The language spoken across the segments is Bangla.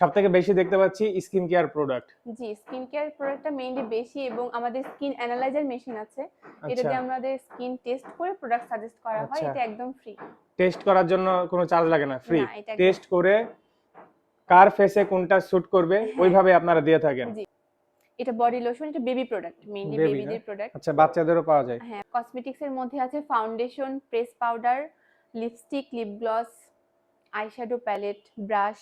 সব থেকে বেশি দেখতে পাচ্ছি স্কিন কেয়ার প্রোডাক্ট জি স্কিন কেয়ার প্রোডাক্টটা মেইনলি বেশি এবং আমাদের স্কিন অ্যানালাইজার মেশিন আছে। এটা আচ্ছা। দিয়ে আমাদের স্কিন টেস্ট করে প্রোডাক্ট সাজেস্ট করা হয় আচ্ছা। এটা একদম ফ্রি টেস্ট করার জন্য কোনো চার্জ লাগে না ফ্রি টেস্ট করে কার ফেসে কোনটা স্যুট করবে হ্যাঁ। ওইভাবে আপনারা দিয়ে থাকেন। জি। এটা বডি লোশন এটা বেবি প্রোডাক্ট মেইনলি বেবিদের প্রোডাক্ট আচ্ছা বাচ্চাদেরও পাওয়া যায়। হ্যাঁ কসমেটিক্স এর মধ্যে আছে foundation press powder lipstick lip gloss eyeshadow palette brush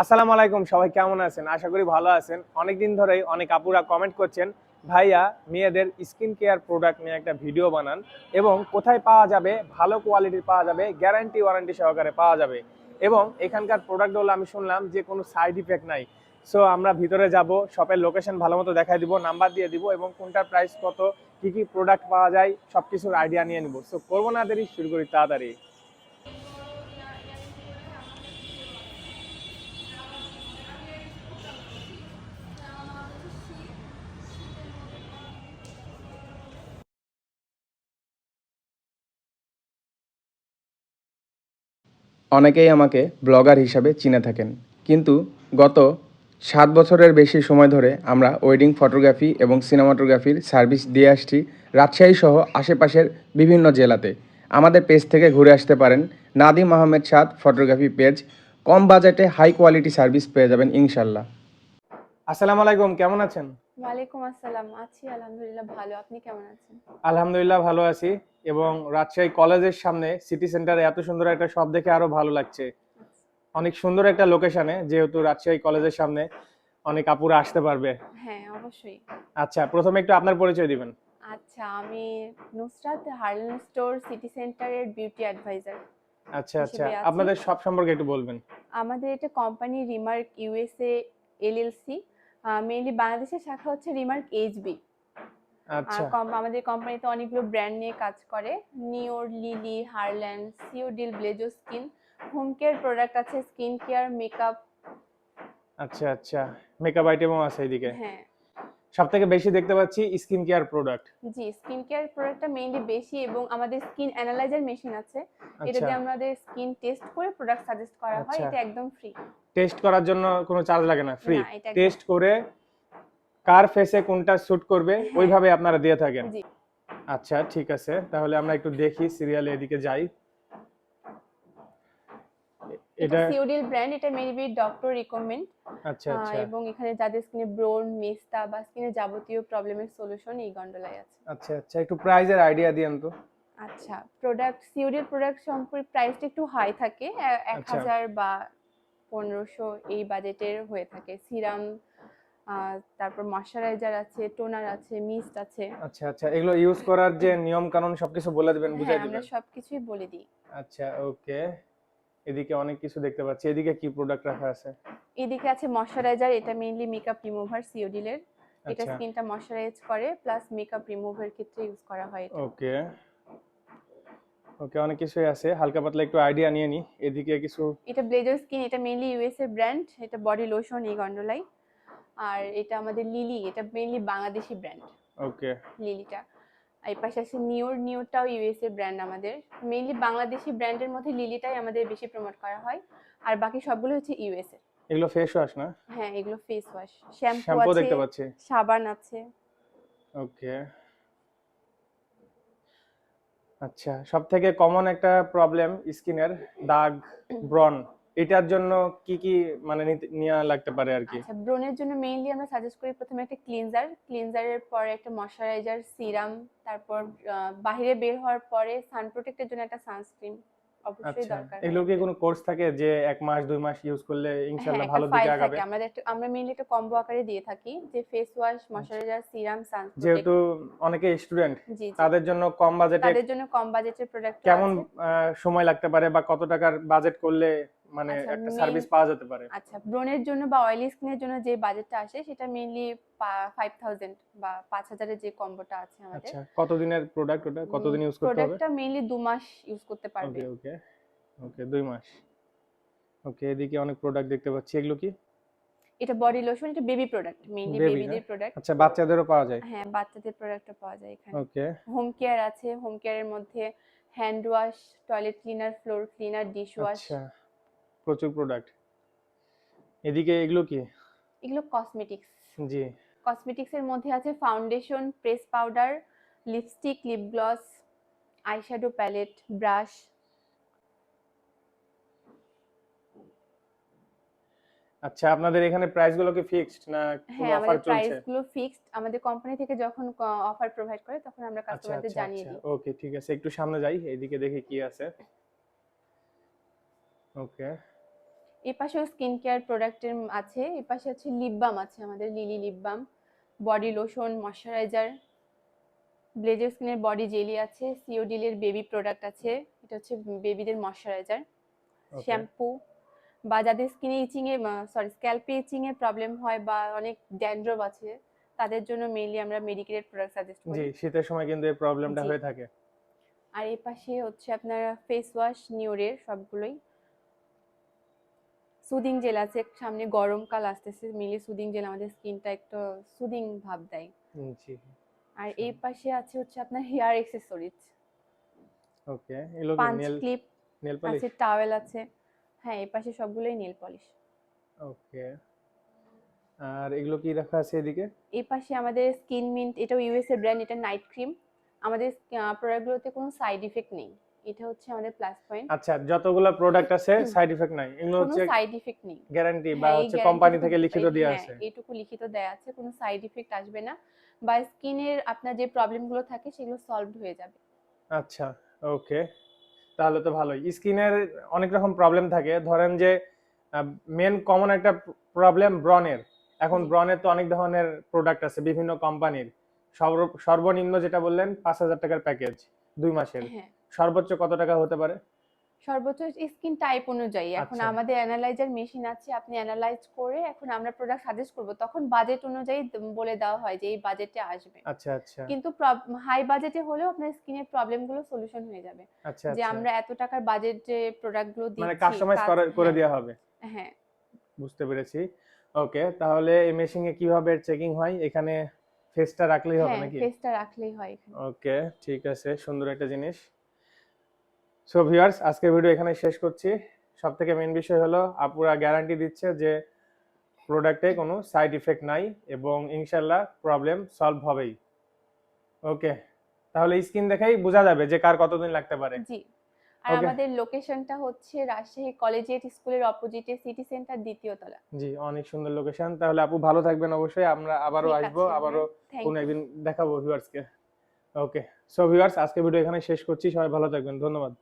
আসসালামু আলাইকুম, সবাই কেমন আছেন? আশা করি ভালো আছেন। অনেকদিন ধরেই অনেক আপুরা কমেন্ট করছেন, ভাইয়া, মেয়েদের স্কিন কেয়ার প্রোডাক্ট নিয়ে একটা ভিডিও বানান এবং কোথায় পাওয়া যাবে? ভালো কোয়ালিটির পাওয়া যাবে গ্যারান্টি ওয়ারেন্টি সহকারে পাওয়া যাবে। এবং এখানকার প্রোডাক্টগুলো আমি শুনলাম যে কোনো সাইড ইফেক্ট নাই। সো আমরা ভিতরে যাব শপের লোকেশন ভালো মতো দেখাই দিব নাম্বার দিয়ে দিব এবং কোনটার প্রাইস কত, কি কি প্রোডাক্ট পাওয়া যায় সব কিছুর আইডিয়া নিয়ে নিব। সো করব না দেরি, শুরু করি তাড়াতাড়ি। অনেকেই আমাকে ব্লগার হিসাবে চিনে থাকেন। কিন্তু গত সাত বছরের বেশি সময় ধরে আমরা ওয়েডিং ফটোগ্রাফি এবং সিনেমাটোগ্রাফির সার্ভিস দিয়ে আসছি রাজশাহী সহ আশেপাশের বিভিন্ন জেলাতে। আমাদের পেজ থেকে ঘুরে আসতে পারেন নাদিম আহমেদ সাদ ফটোগ্রাফি পেজ। কম বাজেটে হাই কোয়ালিটি সার্ভিস পেয়ে যাবেন ইনশাল্লাহ। আসসালামু আলাইকুম, কেমন আছেন? ওয়ালাইকুম আসসালাম। আছি আলহামদুলিল্লাহ ভালো। আপনি কেমন আছেন? আলহামদুলিল্লাহ ভালো আছি এবং রাজশাহী কলেজের সামনে সিটি সেন্টারে এত সুন্দর একটা শপ দেখে আরও ভালো লাগছে। অনেক সুন্দর একটা লোকেশনে যেহেতু রাজশাহী কলেজের সামনে অনেক আপুরা আসতে পারবে। হ্যাঁ অবশ্যই। আচ্ছা প্রথমে একটু আপনার পরিচয় দিবেন। আচ্ছা আমি নুসরাত হার্লেন স্টোর সিটি সেন্টারের বিউটি অ্যাডভাইজার আচ্ছা আচ্ছা। আপনাদের সব সম্পর্কে একটু বলবেন। আমাদের এটা company Remark USA LLC mainly বাংলাদেশের শাখা হচ্ছে রিমার্ক এইচবি আচ্ছা। আমাদের কোম্পানিতে অনেকগুলো ব্র্যান্ড নিয়ে কাজ করে। নিওর লিলি হারল্যান্ড সিওডিল ব্লেজো স্কিন হোম কেয়ার প্রোডাক্ট আছে স্কিন কেয়ার মেকআপ আচ্ছা আচ্ছা। মেকআপ আইটেমও আছে এদিকে হ্যাঁ। সব থেকে বেশি দেখতে পাচ্ছি স্কিন কেয়ার প্রোডাক্ট জি স্কিন কেয়ার প্রোডাক্টটা মেইনলি বেশি এবং আমাদের স্কিন অ্যানালাইজার মেশিন আছে। এটা আচ্ছা। দিয়ে আমাদের স্কিন টেস্ট করে প্রোডাক্ট সাজেস্ট করা হয় আচ্ছা। এটা একদম ফ্রি টেস্ট করার জন্য কোনো চার্জ লাগে না ফ্রি টেস্ট করে কার ফেসে কোনটা স্যুট করবে হ্যাঁ। ওইভাবে আপনারা দিয়ে থাকেন। জি। আচ্ছা ঠিক আছে। তাহলে আমরা একটু দেখি সিরিয়ালে এদিকে যাই। এটা সিওডিল ব্র্যান্ড এটা মেবি ডক্টর রিকমেন্ড আচ্ছা আচ্ছা। এবং এখানে যাদের স্কিনে ব্রোন মেস্তা বা স্কিনে যাবতীয় প্রবলেমের সলিউশন এই গন্ডলায় আছে। আচ্ছা আচ্ছা একটু প্রাইজের আইডিয়া দিয়েন তো। আচ্ছা প্রোডাক্ট সিওডির প্রোডাক্ট সম্পর্কে প্রাইসটা একটু হাই থাকে এক আচ্ছা। হাজার বা পনেরোশো এই বাজেটের হয়ে থাকে। সিরাম তারপর ময়শ্চারাইজার আছে টোনার আছে মিস্ট আছে। আচ্ছা আচ্ছা এগুলো ইউজ করার যে নিয়ম কানুন সবকিছু বলে দিবেন বুঝাই হ্যাঁ আমরা দিবেন। সবকিছুই বলে দিই। আচ্ছা ওকে এদিকে অনেক কিছু দেখতে পাচ্ছি। এদিকে কি প্রোডাক্ট রাখা আছে? এদিকে আছে ময়শ্চারাইজার এটা মেইনলি মেকআপ রিমুভার সিওডিলের এটা আচ্ছা। স্কিনটা ময়শ্চারাইজ করে প্লাস মেকআপ রিমুভার ক্ষেত্রে ইউজ করা হয় ওকে ওকে অনেক কিছুই আছে। হালকা পাতলা একটু আইডিয়া নিয়ে নি। এদিকে কিছু এটা ব্লেজার স্কিন এটা মেইনলি ইউএস এর ব্র্যান্ড এটা বডি লোশন এই গন্ডলাই। আর এটা আমাদের লিলি এটা মেইনলি বাংলাদেশি ব্র্যান্ড ওকে লিলিটা এই পাশে আছে নিওর নিওরটাও ইউএস এর ব্র্যান্ড আমাদের। মেইনলি বাংলাদেশি ব্র্যান্ডের মধ্যে লিলিটাই আমাদের বেশি প্রমোট করা হয়। আর বাকি সবগুলো হচ্ছে ইউএস এর এগুলো ফেস ওয়াশ না? হ্যাঁ এগুলো ফেস ওয়াশ শ্যাম্পু শ্যাম্পু দেখতে পাচ্ছি। সাবান আছে। ওকে আচ্ছা সব থেকে কমন একটা প্রবলেম স্কিনের দাগ ব্রন এটার জন্য কি কি মানে নেওয়া লাগতে পারে আর কি? আচ্ছা ব্রণের জন্য মেইনলি আমরা সাজেস্ট করি প্রথমে একটা ক্লিনজার ক্লিনজারের পরে একটা ময়শ্চারাইজার সিরাম তারপর বাইরে বের হওয়ার পরে সান প্রোটেক্টের জন্য একটা সানস্ক্রিন অবশ্যই আচ্ছা দরকার এগুলো কি কোনো কোর্স থাকে যে এক মাস দুই মাস ইউজ করলে হ্যাঁ ইনশাআল্লাহ ভালো দিকে আগাবে? আমরা মেইনলি একটা কম্বো আকারে দিয়ে থাকি যে ফেস ওয়াশ ময়শ্চারাইজার সিরাম যেহেতু অনেকে স্টুডেন্ট তাদের জন্য কম বাজেটে তাদের জন্য কম বাজেটের প্রোডাক্ট কেমন সময় লাগতে পারে বা কত টাকার বাজেট করলে মানে আচ্ছা, একটা সার্ভিস পাওয়া যেতে পারে। আচ্ছা ব্রণের জন্য বা অয়েলি স্কিনের জন্য যে বাজেটটা আসে সেটা মেইনলি ফাইভ থাউজেন্ড বা পাঁচ হাজারের যে কম্বোটা আছে আমাদের। আচ্ছা কতদিনের প্রোডাক্ট ওটা? কতদিন ইউজ করতে হবে? প্রোডাক্টটা মেইনলি দু মাস ইউজ করতে পারবে। ওকে ওকে ওকে দুই মাস। ওকে এদিকে অনেক প্রোডাক্ট দেখতে পাচ্ছি। এগুলো কি? এটা বডি লোশন এটা বেবি প্রোডাক্ট মেইনলি? বেবিদের প্রোডাক্ট আচ্ছা বাচ্চাদেরও পাওয়া যায়? হ্যাঁ বাচ্চাদের প্রোডাক্টও পাওয়া যায় এখানে। ওকে হোম কেয়ার আছে হোম কেয়ারের মধ্যে hand wash toilet cleaner floor cleaner dish wash আচ্ছা। প্রচুর প্রোডাক্ট এদিকে এগুলো কি? এগুলো কসমেটিক্স জি। কসমেটিক্সের মধ্যে আছে foundation press powder lipstick lip gloss eyeshadow palette brush আচ্ছা আপনাদের এখানে প্রাইসগুলো কি ফিক্সড না কোনো হ্যাঁ অফার আমাদের প্রাইসগুলো ফিক্সড আমাদের কোম্পানি থেকে যখন অফার প্রোভাইড করে তখন আমরা আচ্ছা কাস্টমারদের আচ্ছা জানিয়ে আচ্ছা। দিই। ওকে ঠিক আছে। একটু সামনে যাই এদিকে দেখি কি আছে। ওকে এই পাশেও স্কিন কেয়ার প্রোডাক্টের আছে এই পাশে আছে লিপ বাম আছে আমাদের Lily lip balm body lotion moisturizer blazer স্কিনের বডি জেলি আছে সিওডিলের বেবি প্রোডাক্ট আছে এটা হচ্ছে বেবিদের ময়শ্চারাইজার শ্যাম্পু বা যাদের স্কিনে ইচিং এ সরি স্ক্যাল্পে ইচিং এর প্রবলেম হয় বা অনেক ড্যান্ড্রফ আছে তাদের জন্য মেইনলি আমরা মেডিকেটেড প্রোডাক্ট সাজেস্ট করি। জি শীতের সময় কিন্তু এই প্রবলেমটা হয়ে থাকে। আর এই পাশে হচ্ছে আপনার ফেস ওয়াশ নিওরের সবগুলোই সুদিং জেল আছে সামনে গরমকাল আসতেছে মিলি সুদিং জেল আমাদের স্কিনটা একটু সুদিং ভাব দেয়। জি। আর এই পাশে আছে হচ্ছে আপনার hair accessories okay punch nail clip nail polish আছে টাওয়েল আছে। হ্যাঁ এই পাশে সবগুলোই নেল পলিশ ওকে। আর এগুলো কি রাখা আছে এদিকে? এই পাশে আমাদের স্কিন মিন্ট এটা ইউএস এর ব্র্যান্ড এটা নাইট ক্রিম আমাদের প্রোডাক্টগুলোতে কোনো সাইড ইফেক্ট নেই। এটা হচ্ছে আমাদের প্লাস পয়েন্ট আচ্ছা যতগুলো প্রোডাক্ট আছে সাইড ইফেক্ট নাই। এগুলো হচ্ছে কোনো সাইড ইফেক্ট নেই। গ্যারান্টি বা হ্যাঁ, হচ্ছে কোম্পানি থেকে লিখিত এই- দেওয়া হ্যাঁ, আছে। এইটুকু লিখিত দেয়া আছে কোনো সাইড ইফেক্ট আসবে না। বা স্কিনের আপনার যে প্রবলেমগুলো থাকে সেগুলো সলভ হয়ে যাবে। আচ্ছা ওকে তাহলে তো ভালোই। স্কিনের অনেক রকম প্রবলেম থাকে। ধরেন যে মেন কমন একটা প্রবলেম ব্রনের এখন ব্রনের তো অনেক ধরনের প্রোডাক্ট আছে বিভিন্ন কোম্পানির সর্বনিম্ন যেটা বললেন পাঁচ হাজার টাকার প্যাকেজ দুই মাসের। হ্যাঁ। সর্বোচ্চ কত টাকা হতে পারে? সর্বোচ্চ স্কিন টাইপ অনুযায়ী। এখন আচ্ছা। আমাদের অ্যানালাইজার মেশিন আছে আপনি অ্যানালাইজ করে এখন আমরা প্রোডাক্ট সাজেস্ট করব। তখন বাজেট অনুযায়ী বলে দেওয়া হয় যে এই বাজেটে আসবে। আচ্ছা আচ্ছা। কিন্তু হাই বাজেটে হলেও আপনার স্কিনের প্রবলেমগুলো সলিউশন হয়ে যাবে। আচ্ছা যে আচ্ছা। আমরা এত টাকার বাজেট যে প্রোডাক্টগুলো মানে দিচ্ছি কাস্টমাইজ কাজ- করে হ্যাঁ, দেওয়া হবে। হ্যাঁ। বুঝতে পেরেছি। ওকে তাহলে এই মেশিনে কীভাবে চেকিং হয়? এখানে ফেসটা রাখলেই হবে হ্যাঁ নাকি? ফেসটা রাখলেই হয় ওকে ঠিক আছে। সুন্দর একটা জিনিস। সো ভিউয়ার্স আজকের ভিডিও এখানে শেষ করছি। সব থেকে মেন বিষয় হলো আপুরা গ্যারান্টি দিচ্ছে যে প্রোডাক্টে কোনো সাইড ইফেক্ট নাই এবং ইনশাল্লাহ প্রবলেম সলভ হবেই। ওকে তাহলে স্ক্রিন দেখেই বোঝা যাবে যে কার কতদিন লাগতে পারে। জি। আর আমাদের লোকেশনটা হচ্ছে রাজশাহী কলেজিয়েট স্কুলের অপোজিটে সিটি সেন্টার দ্বিতীয় তলা। জি অনেক সুন্দর লোকেশন তাহলে আপু ভালো থাকবেন অবশ্যই। আমরা আবারও আসব আবারও কোনো একদিন দেখাবো ভিউয়ার্সকে ওকে সো ভিউয়ার্স আজকে ভিডিও এখানে শেষ করছি। সবাই ভালো থাকবেন। ধন্যবাদ।